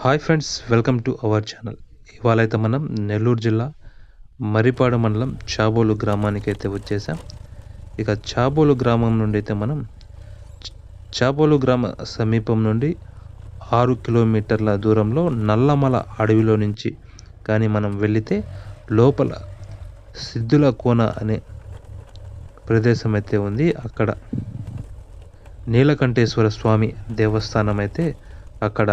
Hi friends welcome to our channel. ఇవాళ అయితే మనం నెల్లూరు జిల్లా మరిపాడు మండలం చాబోలు గ్రామానికి అయితే వచ్చేసాం. ఇక చాబోలు గ్రామం నుండి అయితే మనం చాబోలు గ్రామ సమీపం నుండి ఆరు కిలోమీటర్ల దూరంలో నల్లమల అడవిలో నుంచి కానీ మనం వెళితే లోపల సిద్ధుల కోన అనే ప్రదేశం అయితే ఉంది. అక్కడ నీలకంఠేశ్వర స్వామి దేవస్థానం అయితే అక్కడ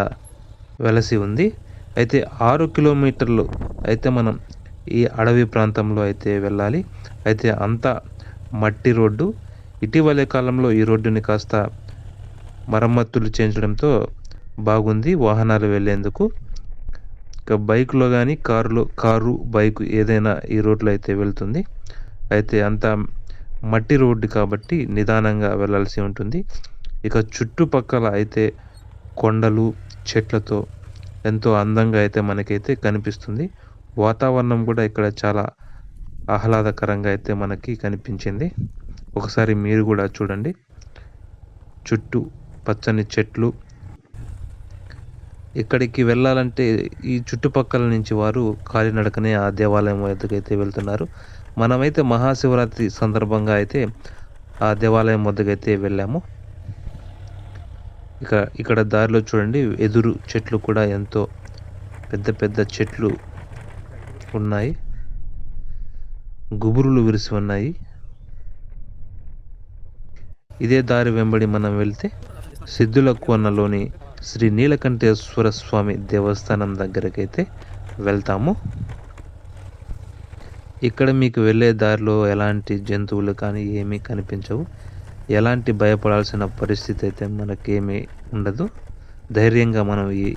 వెలసి ఉంది. అయితే ఆరు కిలోమీటర్లు అయితే మనం ఈ అడవి ప్రాంతంలో అయితే వెళ్ళాలి. అయితే అంతా మట్టి రోడ్డు. ఇటీవలే కాలంలో ఈ రోడ్డుని కాస్త మరమ్మతులు చేయించడంతో బాగుంది వాహనాలు వెళ్ళేందుకు. ఇక బైక్లో కానీ కారులో కారు బైక్ ఏదైనా ఈ రోడ్లో అయితే వెళ్తుంది. అయితే అంతా మట్టి రోడ్డు కాబట్టి నిదానంగా వెళ్ళాల్సి ఉంటుంది. ఇక చుట్టుపక్కల అయితే కొండలు చెట్లతో ఎంతో అందంగా అయితే మనకైతే కనిపిస్తుంది. వాతావరణం కూడా ఇక్కడ చాలా ఆహ్లాదకరంగా అయితే మనకి కనిపించింది. ఒకసారి మీరు కూడా చూడండి. చుట్టూ పచ్చని చెట్లు. ఇక్కడికి వెళ్ళాలంటే ఈ చుట్టుపక్కల నుంచి వారు కాలినడకనే ఆ దేవాలయం వద్దకైతే వెళ్తున్నారు. మనమైతే మహాశివరాత్రి సందర్భంగా అయితే ఆ దేవాలయం వద్దకైతే వెళ్ళాము. ఇక ఇక్కడ దారిలో చూడండి ఎదురు చెట్లు కూడా ఎంతో పెద్ద పెద్ద చెట్లు ఉన్నాయి. గుబురులు విరిసి ఉన్నాయి. ఇదే దారి వెంబడి మనం వెళ్తే సిద్ధుల కోనలోని శ్రీ నీలకంఠేశ్వర స్వామి దేవస్థానం దగ్గరకైతే వెళ్తాము. ఇక్కడ మీకు వెళ్ళే దారిలో ఎలాంటి జంతువులు కానీ ఏమీ కనిపించవు. ఎలాంటి భయపడాల్సిన పరిస్థితి అయితే మనకేమీ ఉండదు. ధైర్యంగా మనం ఈ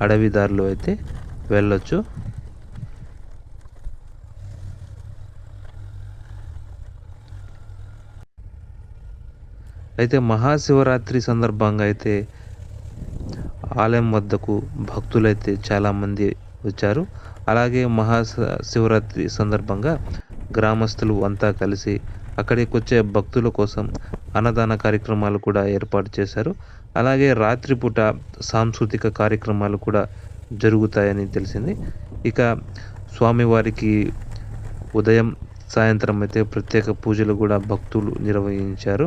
అడవి దారిలో అయితే వెళ్ళొచ్చు. అయితే మహాశివరాత్రి సందర్భంగా అయితే ఆలయం వద్దకు భక్తులైతే చాలామంది వచ్చారు. అలాగే మహా శివరాత్రి సందర్భంగా గ్రామస్తులు అంతా కలిసి అక్కడికి వచ్చే భక్తుల కోసం అన్నదాన కార్యక్రమాలు కూడా ఏర్పాటు చేశారు. అలాగే రాత్రిపూట సాంస్కృతిక కార్యక్రమాలు కూడా జరుగుతాయని తెలిసింది. ఇక స్వామివారికి ఉదయం సాయంత్రం అయితే ప్రత్యేక పూజలు కూడా భక్తులు నిర్వహించారు.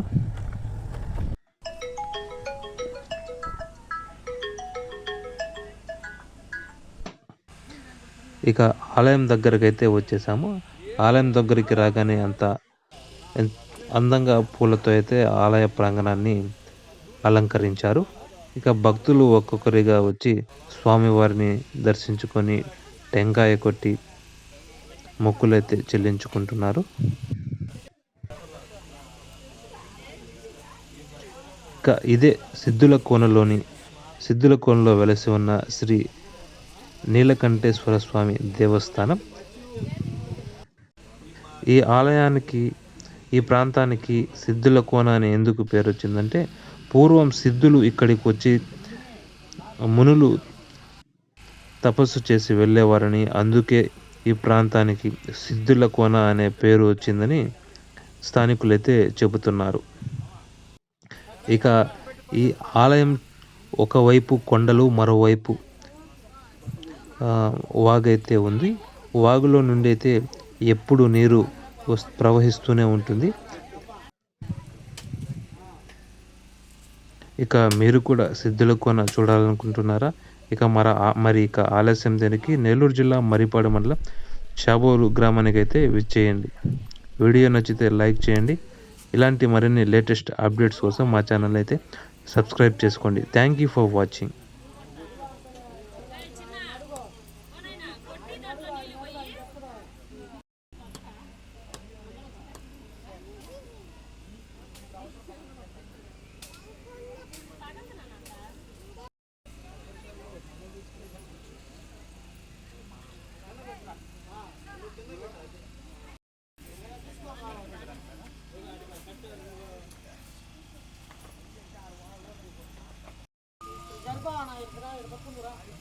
ఇక ఆలయం దగ్గరకైతే వచ్చేసాము. ఆలయం దగ్గరికి రాగానే అంత అందంగా పూలతో అయితే ఆలయ ప్రాంగణాన్ని అలంకరించారు. ఇక భక్తులు ఒక్కొక్కరిగా వచ్చి స్వామివారిని దర్శించుకొని టెంకాయ కొట్టి మొక్కులైతే చెల్లించుకుంటున్నారు. ఇక ఇదే సిద్ధుల కోనలోని సిద్ధుల కోనలో వెలసి ఉన్న శ్రీ నీలకంఠేశ్వర స్వామి దేవస్థానం. ఈ ఆలయానికి ఈ ప్రాంతానికి సిద్ధుల కోన అని ఎందుకు పేరు వచ్చిందంటే పూర్వం సిద్ధులు ఇక్కడికి వచ్చి మునులు తపస్సు చేసి వెళ్ళేవారని అందుకే ఈ ప్రాంతానికి సిద్ధుల కోన అనే పేరు వచ్చిందని స్థానికులైతే చెబుతున్నారు. ఇక ఈ ఆలయం ఒకవైపు కొండలు మరోవైపు వాగైతే ఉంది. వాగులో నుండి అయితే ఎప్పుడు నీరు ప్రవహిస్తూనే ఉంటుంది. ఇక మీరు కూడా సిద్ధుల కొన చూడాలనుకుంటున్నారా? ఇక మర మరి ఇక ఆలస్యం దేనికి? నెల్లూరు జిల్లా మరిపాడు మండలం షాబోలు గ్రామానికి అయితే విచ్చేయండి. వీడియో నచ్చితే లైక్ చేయండి. ఇలాంటి మరిన్ని లేటెస్ట్ అప్డేట్స్ కోసం మా ఛానల్ అయితే సబ్స్క్రైబ్ చేసుకోండి. Thank you for watching. Pagpunuraan.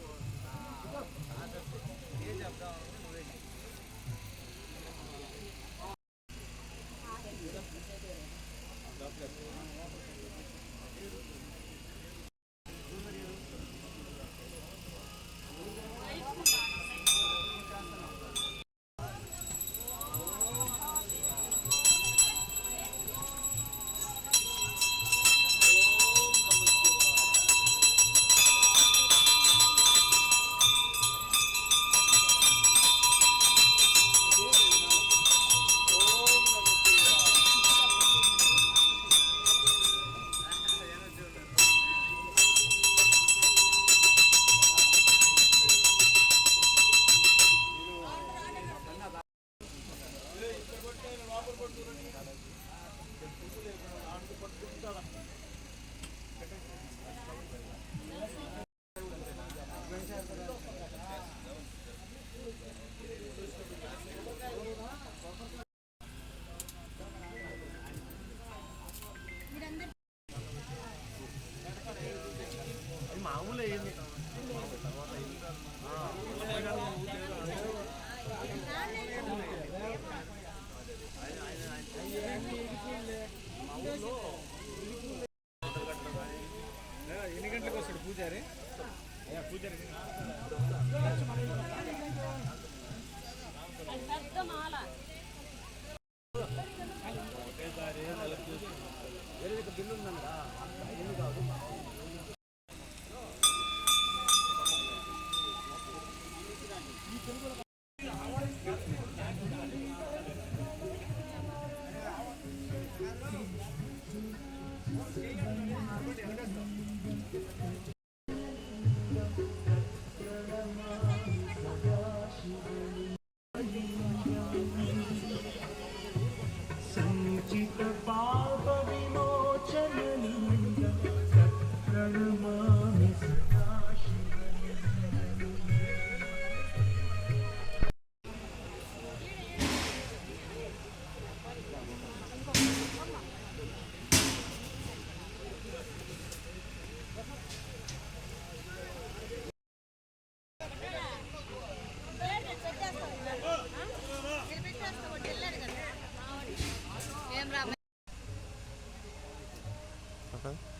మామూలు అయ్యింది ఎన్ని గంటలకు వస్తాడు పూజారి పూజారి పెద్ద మాల. Okay.